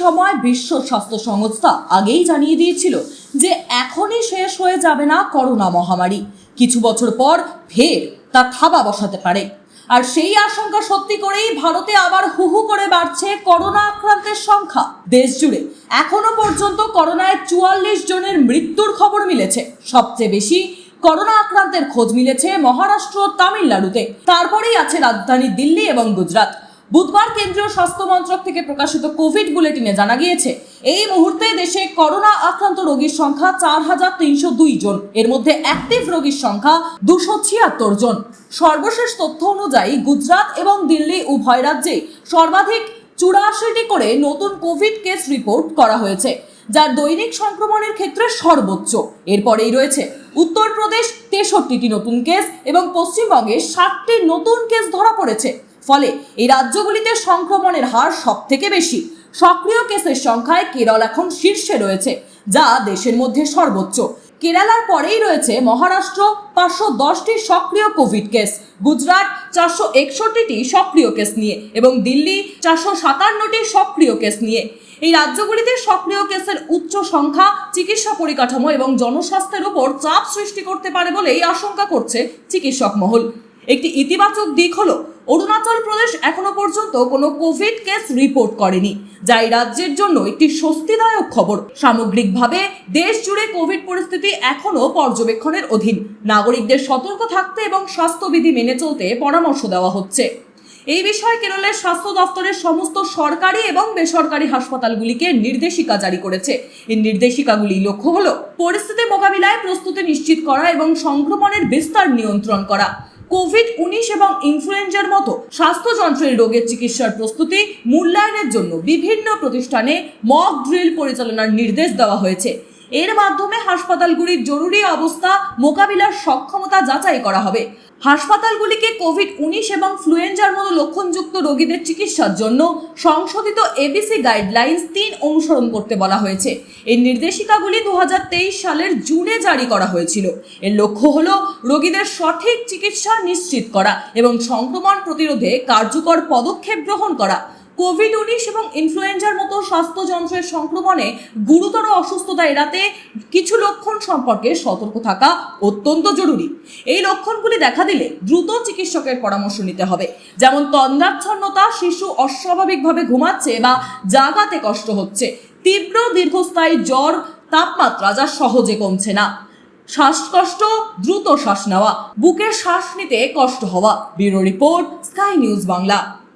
সময় বিশ্ব স্বাস্থ্য সংস্থা আগেই জানিয়ে দিয়েছিল যে এখনই শেষ হয়ে যাবে না করোনা মহামারী। কিছু বছর পর ফের তা থাবা বসাতে পারে। আর সেই আশঙ্কা সত্যি করেই ভারতে আবার হুহু করে বাড়ছে করোনা আক্রান্তের সংখ্যা। দেশ জুড়ে এখনও পর্যন্ত করোনায় চুয়াল্লিশ জনের মৃত্যুর খবর মিলেছে। সবচেয়ে বেশি করোনা আক্রান্তের খোঁজ মিলেছে মহারাষ্ট্র তামিলনাড়ুতে। তারপরেই আছে রাজধানী দিল্লি এবং গুজরাট। বুধবার কেন্দ্রীয় স্বাস্থ্য মন্ত্রক থেকে প্রকাশিত কোভিড বুলেটিনে জানা গিয়েছে, এই মুহূর্তে দেশে করোনা আক্রান্ত রোগীর সংখ্যা চার হাজার তিনশো দুই জন। এর মধ্যে অ্যাক্টিভ রোগীর সংখ্যা দুশো ছিয়াত্তর জন। সর্বশেষ তথ্য অনুযায়ী গুজরাট এবং দিল্লি উভয় রাজ্যে সর্বাধিক চুরাশিটি করে নতুন কোভিড কেস রিপোর্ট করা হয়েছে, যার দৈনিক সংক্রমণের ক্ষেত্রে সর্বোচ্চ। এরপরেই রয়েছে উত্তরপ্রদেশ তেষট্টিটি নতুন কেস এবং পশ্চিমবঙ্গে ষাটটি নতুন কেস ধরা পড়েছে। ফলে এই রাজ্যগুলিতে সংক্রমণের হার সব থেকে বেশি। সক্রিয় কেসের সংখ্যায় কেরল এখন শীর্ষে রয়েছে, যা দেশের মধ্যে সর্বোচ্চ। কেরালার পরেই রয়েছে মহারাষ্ট্র, পাঁচশো দশটি সক্রিয় কোভিড কেস, গুজরাট চারশো একষট্টিটি সক্রিয় কেস নিয়ে এবং দিল্লি চারশো সাতান্নটি সক্রিয় কেস নিয়ে। এই রাজ্যগুলিতে সক্রিয় কেসের উচ্চ সংখ্যা, চিকিৎসা পরিকাঠামো এবং জনস্বাস্থ্যের উপর চাপ সৃষ্টি করতে পারে বলেই আশঙ্কা করছে চিকিৎসক মহল। একটি ইতিবাচক দিক হলো অরুণাচল প্রদেশ এখনও পর্যন্ত কোনো কোভিড কেস রিপোর্ট করেনি, যা এই রাজ্যের জন্য একটি স্বস্তিদায়ক খবর। সামগ্রিকভাবে, দেশ জুড়ে কোভিড পরিস্থিতি এখনও পর্যবেক্ষণের অধীন। নাগরিকদের সতর্ক থাকতে এবং স্বাস্থ্যবিধি মেনে চলতে পরামর্শ দেওয়া হচ্ছে। এই বিষয়ে কেরলের স্বাস্থ্য দফতরের সমস্ত সরকারি এবং বেসরকারি হাসপাতালগুলিকে নির্দেশিকা জারি করেছে। এই নির্দেশিকাগুলি লক্ষ্য হলো, পরিস্থিতি মোকাবিলায় প্রস্তুতি নিশ্চিত করা এবং সংক্রমণের বিস্তার নিয়ন্ত্রণ করা। কোভিড উনিশ এবং ইনফ্লুয়েঞ্জার মতো স্বাস্থ্যযন্ত্রের রোগের চিকিৎসার প্রস্তুতি মূল্যায়নের জন্য বিভিন্ন প্রতিষ্ঠানে মক ড্রিল পরিচালনার নির্দেশ দেওয়া হয়েছে। এর মাধ্যমে হাসপাতালগুলির জরুরি অবস্থা মোকাবিলার সক্ষমতা যাচাই করা হবে। হাসপাতালগুলিকে কোভিড উনিশ এবং ফ্লুয়েঞ্জার মতো লক্ষণযুক্ত রোগীদের চিকিৎসার জন্য সংশোধিত এবিসি গাইডলাইন্স তিন অনুসরণ করতে বলা হয়েছে। এই নির্দেশিকাগুলি দু হাজার তেইশ সালের জুনে জারি করা হয়েছিল। এর লক্ষ্য হল রোগীদের সঠিক চিকিৎসা নিশ্চিত করা এবং সংক্রমণ প্রতিরোধে কার্যকর পদক্ষেপ গ্রহণ করা। কোভিড উনিশ এবং ইনফ্লুয়েঞ্জার মতো স্বাস্থ্যযন্ত্রের সংক্রমণে গুরুতর অসুস্থতা এড়াতে কিছু লক্ষণ সম্পর্কে সতর্ক থাকা অত্যন্ত জরুরি। এই লক্ষণগুলি দেখা দিলে দ্রুত চিকিৎসকের পরামর্শ নিতে হবে। যেমন তন্দ্রাচ্ছন্নতা, শিশু অস্বাভাবিকভাবে ঘুমাচ্ছে বা জাগাতে কষ্ট হচ্ছে, তীব্র দীর্ঘস্থায়ী জ্বর, তাপমাত্রা যা সহজে কমছে না, শ্বাসকষ্ট, দ্রুত শ্বাস নেওয়া, বুকের শ্বাস নিতে কষ্ট হওয়া। Bureau report, sky news Bangla.